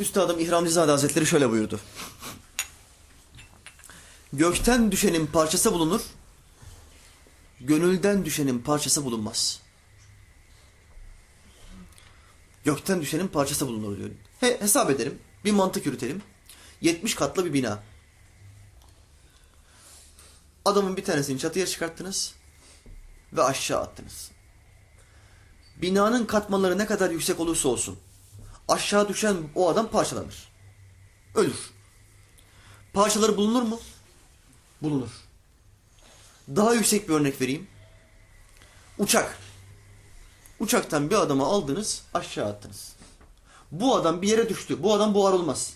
Üstadım İhramcızade Hazretleri şöyle buyurdu. Gökten düşenin parçası bulunur, gönülden düşenin parçası bulunmaz. Gökten düşenin parçası bulunur diyor. He, hesap edelim, bir mantık yürütelim. 70 katlı bir bina. Adamın bir tanesini çatıya çıkarttınız ve aşağı attınız. Binanın katmanları ne kadar yüksek olursa olsun aşağı düşen o adam parçalanır. Ölür. Parçaları bulunur mu? Bulunur. Daha yüksek bir örnek vereyim. Uçak. Uçaktan bir adamı aldınız, aşağı attınız. Bu adam bir yere düştü. Bu adam buhar olmaz.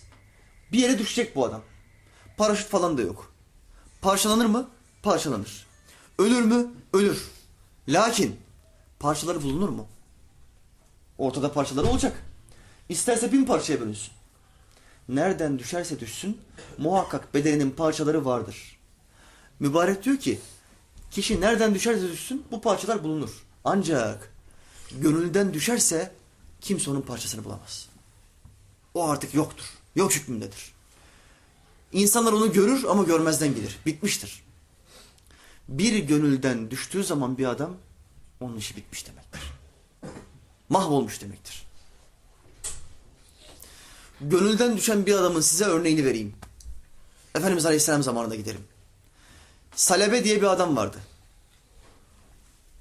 Bir yere düşecek bu adam. Paraşüt falan da yok. Parçalanır mı? Parçalanır. Ölür mü? Ölür. Lakin parçaları bulunur mu? Ortada parçaları olacak. İsterse bin parçaya bölünsün. Nereden düşerse düşsün muhakkak bedeninin parçaları vardır. Mübarek diyor ki kişi nereden düşerse düşsün bu parçalar bulunur. Ancak gönülden düşerse kimse onun parçasını bulamaz. O artık yoktur. Yok hükmündedir. İnsanlar onu görür ama görmezden gelir. Bitmiştir. Bir gönülden düştüğü zaman bir adam onun işi bitmiş demektir. Mahvolmuş demektir. Gönülden düşen bir adamın size örneğini vereyim. Efendimiz Aleyhisselam zamanında gidelim. Salebe diye bir adam vardı.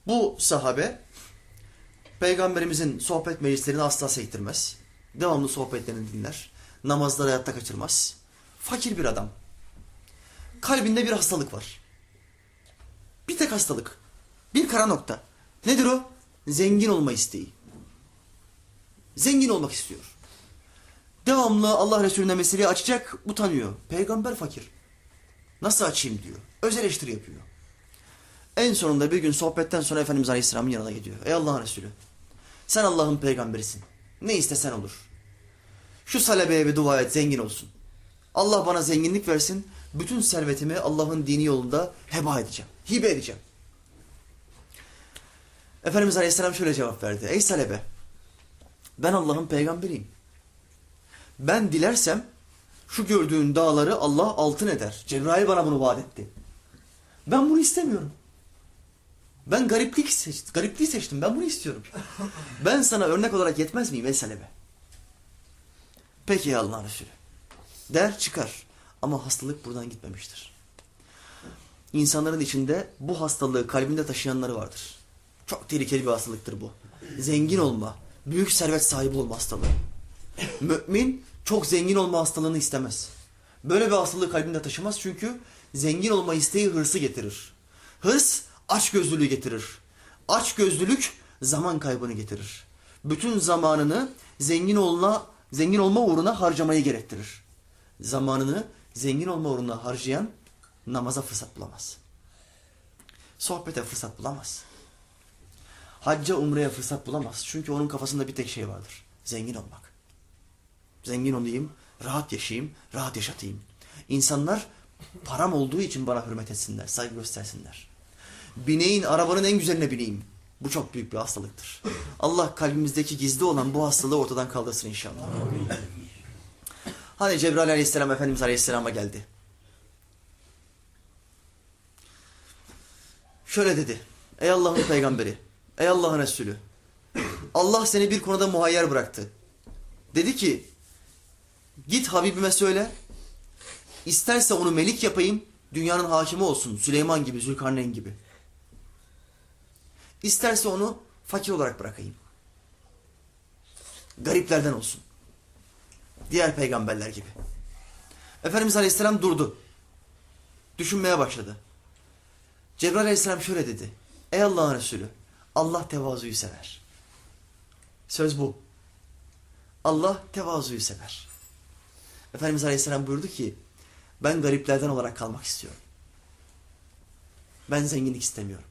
Bu sahabe peygamberimizin sohbet meclislerini asla sektirmez. Devamlı sohbetlerini dinler. Namazları hayatta kaçırmaz. Fakir bir adam. Kalbinde bir hastalık var. Bir tek hastalık. Bir kara nokta. Nedir o? Zengin olma isteği. Zengin olmak istiyor. Devamlı Allah Resulüne meseleyi açacak, utanıyor. Peygamber fakir. Nasıl açayım diyor. Öz eleştiri yapıyor. En sonunda bir gün sohbetten sonra Efendimiz Aleyhisselam'ın yanına gidiyor. Ey Allah'ın Resulü. Sen Allah'ın peygamberisin. Ne istesen olur. Şu salebeye bir dua et zengin olsun. Allah bana zenginlik versin. Bütün servetimi Allah'ın dini yolunda heba edeceğim. Hibe edeceğim. Efendimiz Aleyhisselam şöyle cevap verdi. Ey salebe. Ben Allah'ın peygamberiyim. Ben dilersem şu gördüğün dağları Allah altın eder. Cebrail bana bunu vaat etti. Ben bunu istemiyorum. Ben gariplik seçtim. Garipliği seçtim. Ben bunu istiyorum. Ben sana örnek olarak yetmez miyim ey salebe? Peki ya Allah'ın Resulü. Der çıkar. Ama hastalık buradan gitmemiştir. İnsanların içinde bu hastalığı kalbinde taşıyanları vardır. Çok tehlikeli bir hastalıktır bu. Zengin olma, büyük servet sahibi olma hastalığı. Mümin çok zengin olma hastalığını istemez. Böyle bir hastalığı kalbinde taşımaz çünkü zengin olma isteği hırsı getirir. Hırs açgözlülüğü getirir. Açgözlülük zaman kaybını getirir. Bütün zamanını zengin olma, zengin olma uğruna harcamayı gerektirir. Zamanını zengin olma uğruna harcayan namaza fırsat bulamaz. Sohbete fırsat bulamaz. Hacca umreye fırsat bulamaz. Çünkü onun kafasında bir tek şey vardır. Zengin olmak. Zengin olayım, rahat yaşayayım, rahat yaşatayım. İnsanlar param olduğu için bana hürmet etsinler, saygı göstersinler. Bineğin, arabanın en güzeline bineyim. Bu çok büyük bir hastalıktır. Allah kalbimizdeki gizli olan bu hastalığı ortadan kaldırsın inşallah. Hani Cebrail aleyhisselam Efendimiz aleyhisselama geldi. Şöyle dedi. Ey Allah'ın peygamberi, ey Allah'ın Resulü. Allah seni bir konuda muhayyer bıraktı. Dedi ki, git Habibime söyle, isterse onu melik yapayım, dünyanın hakimi olsun, Süleyman gibi, Zülkarneyn gibi. İsterse onu fakir olarak bırakayım. Gariplerden olsun. Diğer peygamberler gibi. Efendimiz Aleyhisselam durdu. Düşünmeye başladı. Cebrail Aleyhisselam şöyle dedi. Ey Allah'ın Resulü, Allah tevazuyu sever. Söz bu. Allah tevazuyu sever. Efendimiz Aleyhisselam buyurdu ki, ben gariplerden olarak kalmak istiyorum. Ben zenginlik istemiyorum.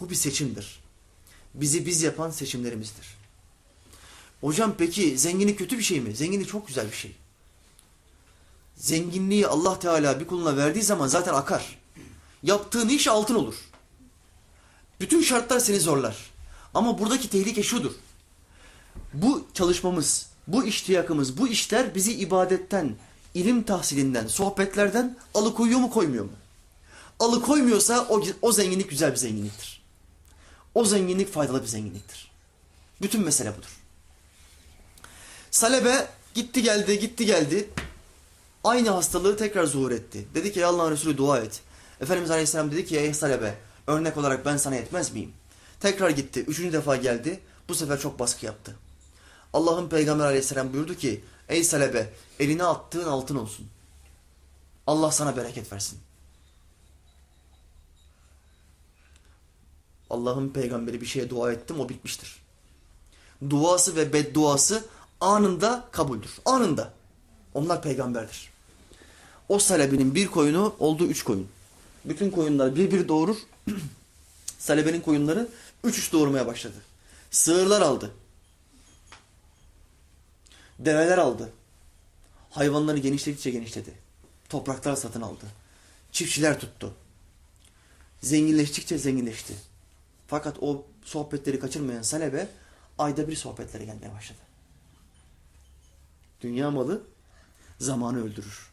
Bu bir seçimdir. Bizi biz yapan seçimlerimizdir. Hocam peki zenginlik kötü bir şey mi? Zenginlik çok güzel bir şey. Zenginliği Allah Teala bir kuluna verdiği zaman zaten akar. Yaptığın iş altın olur. Bütün şartlar seni zorlar. Ama buradaki tehlike şudur. Bu çalışmamız, bu iştiyakımız, bu işler bizi ibadetten, ilim tahsilinden, sohbetlerden alıkoyuyor mu koymuyor mu? Alıkoymuyorsa o, o zenginlik güzel bir zenginliktir. O zenginlik faydalı bir zenginliktir. Bütün mesele budur. Salebe gitti geldi gitti geldi. Aynı hastalığı tekrar zuhur etti. Dedi ki Allah'ın Resulü dua et. Efendimiz Aleyhisselam dedi ki ey Salebe örnek olarak ben sana yetmez miyim? Tekrar gitti. Üçüncü defa geldi. Bu sefer çok baskı yaptı. Allah'ın Peygamber Aleyhisselam buyurdu ki ey Salebe eline attığın altın olsun. Allah sana bereket versin. Allah'ın peygamberi bir şeye dua ettim o bitmiştir. Duası ve bedduası anında kabuldür. Anında. Onlar peygamberdir. O salebinin bir koyunu oldu üç koyun. Bütün koyunlar bir bir doğurur. Salebenin koyunları üç üç doğurmaya başladı. Sığırlar aldı. Develer aldı. Hayvanları genişledikçe genişledi. Topraklar satın aldı. Çiftçiler tuttu. Zenginleştikçe zenginleşti. Fakat o sohbetleri kaçırmayan Salebe ayda bir sohbetlere gelmeye başladı. Dünya malı zamanı öldürür.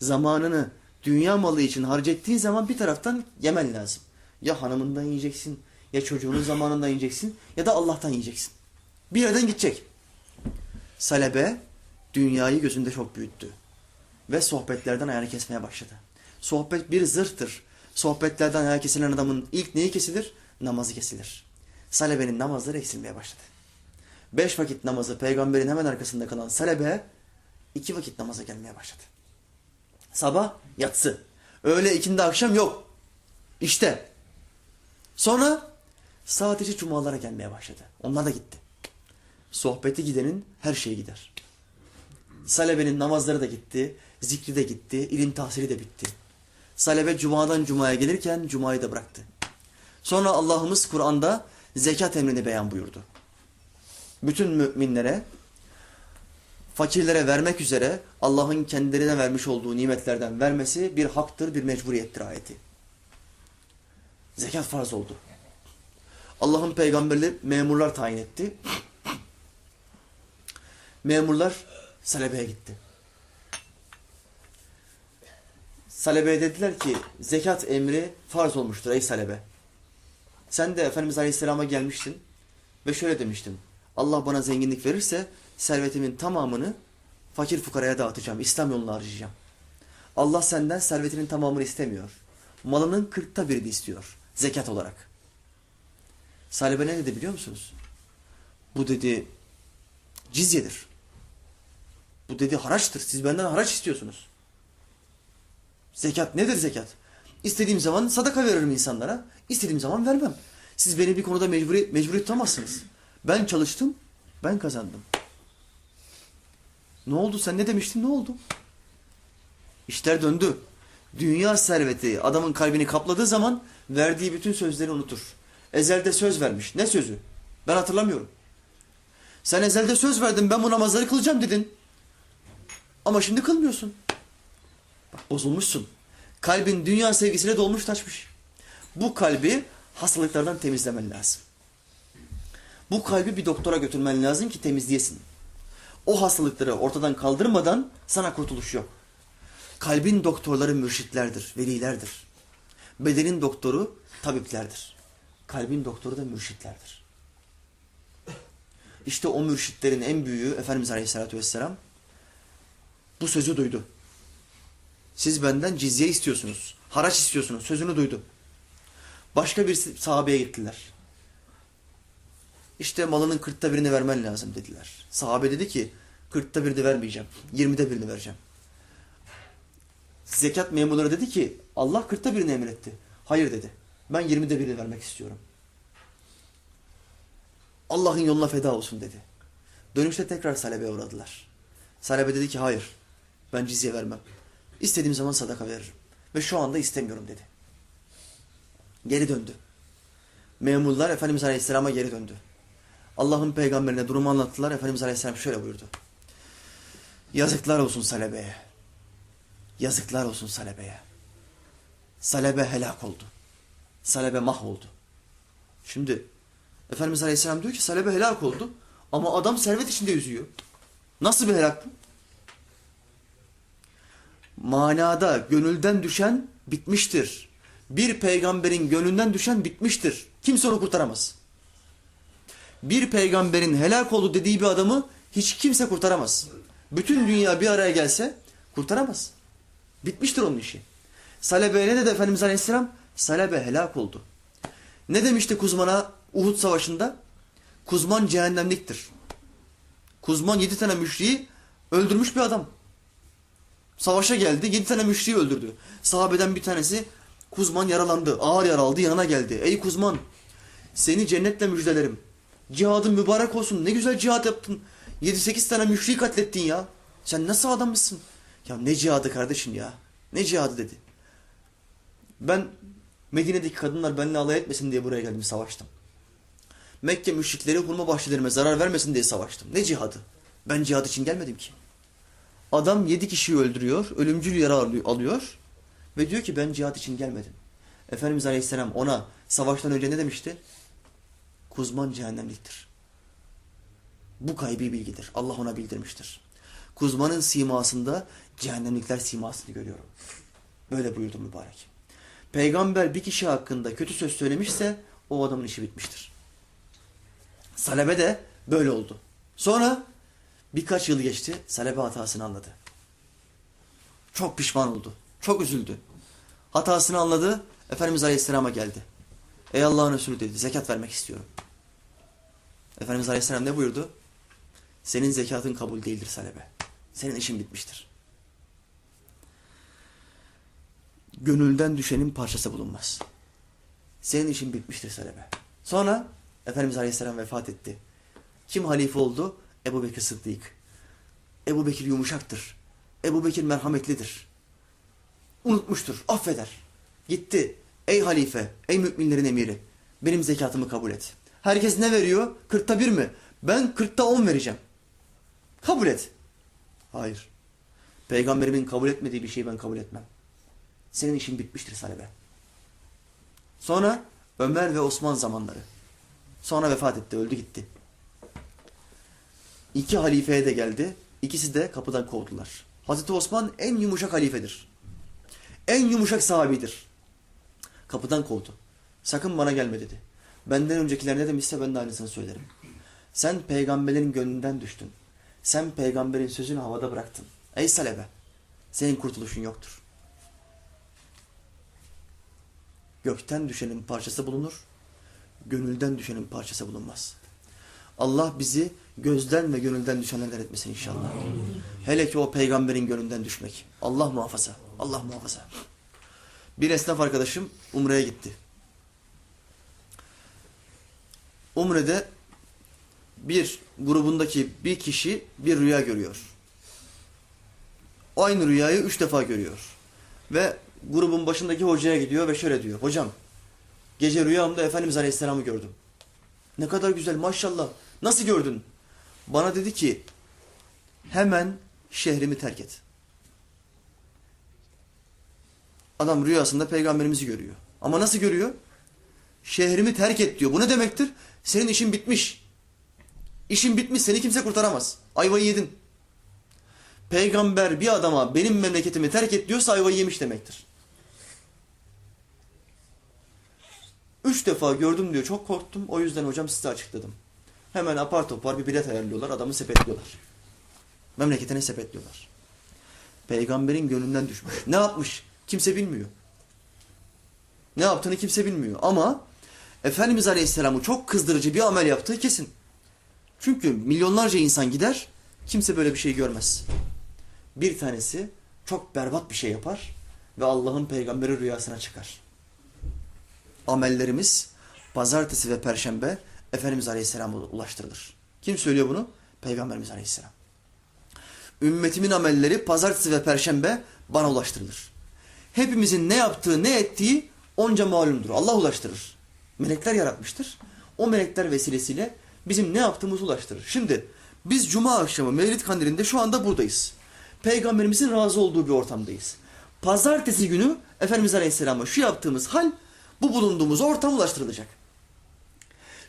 Zamanını dünya malı için harcettiğin zaman bir taraftan yemen lazım. Ya hanımından yiyeceksin, ya çocuğunun zamanından yiyeceksin ya da Allah'tan yiyeceksin. Bir yerden gidecek. Salebe dünyayı gözünde çok büyüttü. Ve sohbetlerden ayağını kesmeye başladı. Sohbet bir zırhtır. Sohbetlerden ayağı kesilen adamın ilk neyi kesilir? Namazı kesilir. Salebenin namazları eksilmeye başladı. Beş vakit namazı peygamberin hemen arkasında kalan Salebe iki vakit namaza gelmeye başladı. Sabah yatsı. Öğle ikindi akşam yok. İşte. Sonra sadece cumalara gelmeye başladı. Onlar da gitti. Sohbeti gidenin her şeyi gider. Salebenin namazları da gitti, zikri de gitti, ilim tahsili de bitti. Salebe cumadan cumaya gelirken cumayı da bıraktı. Sonra Allah'ımız Kur'an'da zekat emrini beyan buyurdu. Bütün müminlere, fakirlere vermek üzere Allah'ın kendilerine vermiş olduğu nimetlerden vermesi bir haktır, bir mecburiyettir ayeti. Zekat farz oldu. Allah'ın peygamberleri memurlar tayin etti. Memurlar Salebe'ye gitti. Salebe'ye dediler ki zekat emri farz olmuştur ey Salebe. Sen de Efendimiz Aleyhisselam'a gelmiştin ve şöyle demiştin. Allah bana zenginlik verirse servetimin tamamını fakir fukaraya dağıtacağım. İslam yoluna harcayacağım. Allah senden servetinin tamamını istemiyor. Malının kırkta birini istiyor. Zekat olarak. Salebe ne dedi biliyor musunuz? Bu dedi cizyedir. Bu dedi haraçtır. Siz benden haraç istiyorsunuz. Zekat nedir zekat? İstediğim zaman sadaka veririm insanlara. İstediğim zaman vermem. Siz beni bir konuda mecburi, mecburi tutamazsınız. Ben çalıştım, ben kazandım. Ne oldu? Sen ne demiştin? Ne oldu? İşler döndü. Dünya serveti adamın kalbini kapladığı zaman verdiği bütün sözleri unutur. Ezelde söz vermiş. Ne sözü? Ben hatırlamıyorum. Sen ezelde söz verdin ben bu namazları kılacağım dedin. Ama şimdi kılmıyorsun. Bak bozulmuşsun. Kalbin dünya sevgisiyle dolmuş taşmış. Bu kalbi hastalıklardan temizlemen lazım. Bu kalbi bir doktora götürmen lazım ki temizleyesin. O hastalıkları ortadan kaldırmadan sana kurtuluş yok. Kalbin doktorları mürşitlerdir, velilerdir. Bedenin doktoru tabiplerdir. Kalbin doktoru da mürşitlerdir. İşte o mürşitlerin en büyüğü Efendimiz Aleyhisselatü Vesselam bu sözü duydu. Siz benden cizye istiyorsunuz. Haraç istiyorsunuz. Sözünü duydu. Başka bir sahabeye gittiler. İşte malının kırkta birini vermen lazım dediler. Sahabe dedi ki kırkta birini vermeyeceğim. Yirmide birini vereceğim. Zekat memurları dedi ki Allah kırkta birini emretti. Hayır dedi. Ben yirmide birini vermek istiyorum. Allah'ın yoluna feda olsun dedi. Dönüşte tekrar Salebe'ye uğradılar. Salebe dedi ki hayır ben cizye vermem. İstediğim zaman sadaka veririm. Ve şu anda istemiyorum dedi. Geri döndü. Memurlar Efendimiz Aleyhisselam'a geri döndü. Allah'ın peygamberine durumu anlattılar. Efendimiz Aleyhisselam şöyle buyurdu. Yazıklar olsun Salebe'ye. Yazıklar olsun Salebe'ye. Salebe helak oldu. Salebe mahvoldu. Şimdi Efendimiz Aleyhisselam diyor ki Salebe helak oldu. Ama adam servet içinde yüzüyor. Nasıl bir helak bu? Manada gönülden düşen bitmiştir. Bir peygamberin gönlünden düşen bitmiştir. Kimse onu kurtaramaz. Bir peygamberin helak oldu dediği bir adamı hiç kimse kurtaramaz. Bütün dünya bir araya gelse kurtaramaz. Bitmiştir onun işi. Salebe ne dedi Efendimiz Aleyhisselam? Salebe helak oldu. Ne demişti Kuzman'a Uhud Savaşı'nda? Kuzman cehennemliktir. Kuzman yedi tane müşriği öldürmüş bir adam. Savaşa geldi yedi tane müşriği öldürdü. Sahabeden bir tanesi Kuzman yaralandı. Ağır yaralandı yanına geldi. Ey Kuzman seni cennetle müjdelerim. Cihadın mübarek olsun. Ne güzel cihat yaptın. 7-8 tane müşriği katlettin ya. Sen nasıl adammışsın? Ya ne cihadı kardeşim ya. Ne cihadı dedi. Ben Medine'deki kadınlar benimle alay etmesin diye buraya geldim savaştım. Mekke müşrikleri hurma bahçelerime zarar vermesin diye savaştım. Ne cihadı? Ben cihad için gelmedim ki. Adam yedi kişiyi öldürüyor, ölümcül yara alıyor ve diyor ki ben cihad için gelmedim. Efendimiz Aleyhisselam ona savaştan önce ne demişti? Kuzman cehennemliktir. Bu gaybi bilgidir. Allah ona bildirmiştir. Kuzmanın simasında cehennemlikler simasını görüyorum. Böyle buyurdu mübarek. Peygamber bir kişi hakkında kötü söz söylemişse o adamın işi bitmiştir. Salebe de böyle oldu. Sonra birkaç yıl geçti. Salebe hatasını anladı. Çok pişman oldu. Çok üzüldü. Hatasını anladı. Efendimiz Aleyhisselam'a geldi. Ey Allah'ın Resulü dedi. Zekat vermek istiyorum. Efendimiz Aleyhisselam ne buyurdu? Senin zekatın kabul değildir Salebe. Senin işin bitmiştir. Gönülden düşenin parçası bulunmaz. Senin işin bitmiştir Salebe. Sonra Efendimiz Aleyhisselam vefat etti. Kim halife oldu? Ebu Bekir Sıddık. Ebu Bekir yumuşaktır. Ebu Bekir merhametlidir. Unutmuştur, affeder. Gitti. Ey halife, ey müminlerin emiri. Benim zekatımı kabul et. Herkes ne veriyor? Kırkta bir mi? Ben kırkta on vereceğim. Kabul et. Hayır. Peygamberimin kabul etmediği bir şeyi ben kabul etmem. Senin işin bitmiştir Salebe. Sonra Ömer ve Osman zamanları. Sonra vefat etti, öldü gitti. İki halifeye de geldi. İkisi de kapıdan kovdular. Hazreti Osman en yumuşak halifedir. En yumuşak sahabidir. Kapıdan kovdu. Sakın bana gelme dedi. Benden öncekiler ne demişse ben de aynısını söylerim. Sen peygamberin gönlünden düştün. Sen peygamberin sözünü havada bıraktın. Ey Salebe, senin kurtuluşun yoktur. Gökten düşenin parçası bulunur, gönülden düşenin parçası bulunmaz. Allah bizi gözden ve gönülden düşenlerden etmesin inşallah. Hele ki o peygamberin gönlünden düşmek. Allah muhafaza, Allah muhafaza. Bir esnaf arkadaşım Umre'ye gitti. Umre'de bir grubundaki bir kişi bir rüya görüyor. Aynı rüyayı üç defa görüyor. Ve grubun başındaki hocaya gidiyor ve şöyle diyor. Hocam gece rüyamda Efendimiz Aleyhisselam'ı gördüm. Ne kadar güzel maşallah. Nasıl gördün? Bana dedi ki hemen şehrimi terk et. Adam rüyasında peygamberimizi görüyor. Ama nasıl görüyor? Şehrimi terk et diyor. Bu ne demektir? Senin işin bitmiş. İşin bitmiş. Seni kimse kurtaramaz. Ayvayı yedin. Peygamber bir adama benim memleketimi terk et diyorsa ayvayı yemiş demektir. Üç defa gördüm diyor. Çok korktum. O yüzden hocam size açıkladım. Hemen apar topar bir bilet ayarlıyorlar. Adamı sepetliyorlar. Memleketine sepetliyorlar. Peygamberin gönlünden düşmüş. Ne yapmış? Kimse bilmiyor. Ne yaptığını kimse bilmiyor. Ama Efendimiz Aleyhisselam'ı çok kızdırıcı bir amel yaptığı kesin. Çünkü milyonlarca insan gider, kimse böyle bir şey görmez. Bir tanesi çok berbat bir şey yapar ve Allah'ın peygamberi rüyasına çıkar. Amellerimiz pazartesi ve perşembe Efendimiz Aleyhisselam'a ulaştırılır. Kim söylüyor bunu? Peygamberimiz Aleyhisselam. Ümmetimin amelleri pazartesi ve perşembe bana ulaştırılır. Hepimizin ne yaptığı, ne ettiği onca malumdur. Allah ulaştırır. Melekler yaratmıştır. O melekler vesilesiyle bizim ne yaptığımızı ulaştırır. Şimdi biz cuma akşamı Mevlid Kandili'nde şu anda buradayız. Peygamberimizin razı olduğu bir ortamdayız. Pazartesi günü Efendimiz Aleyhisselam'a şu yaptığımız hal bu bulunduğumuz ortam ulaştırılacak.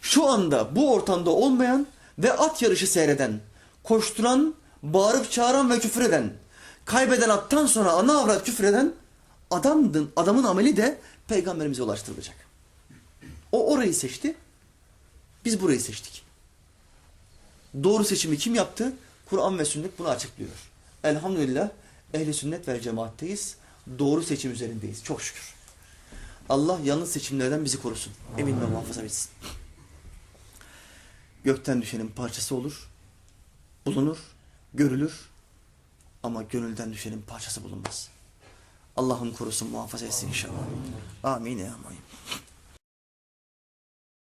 Şu anda bu ortamda olmayan ve at yarışı seyreden, koşturan, bağırıp çağıran ve küfür eden, kaybeden attan sonra ana avrat küfür eden adamdın, adamın ameli de peygamberimize ulaştırılacak. O orayı seçti, biz burayı seçtik. Doğru seçimi kim yaptı? Kur'an ve sünnet bunu açıklıyor. Elhamdülillah ehli sünnet ve cemaatteyiz. Doğru seçim üzerindeyiz. Çok şükür. Allah yanlış seçimlerden bizi korusun. Emin ve muhafaza etsin. Gökten düşenin parçası olur, bulunur, görülür ama gönülden düşenin parçası bulunmaz. Allah'ım korusun, muhafaza etsin inşallah. Amin ya amin.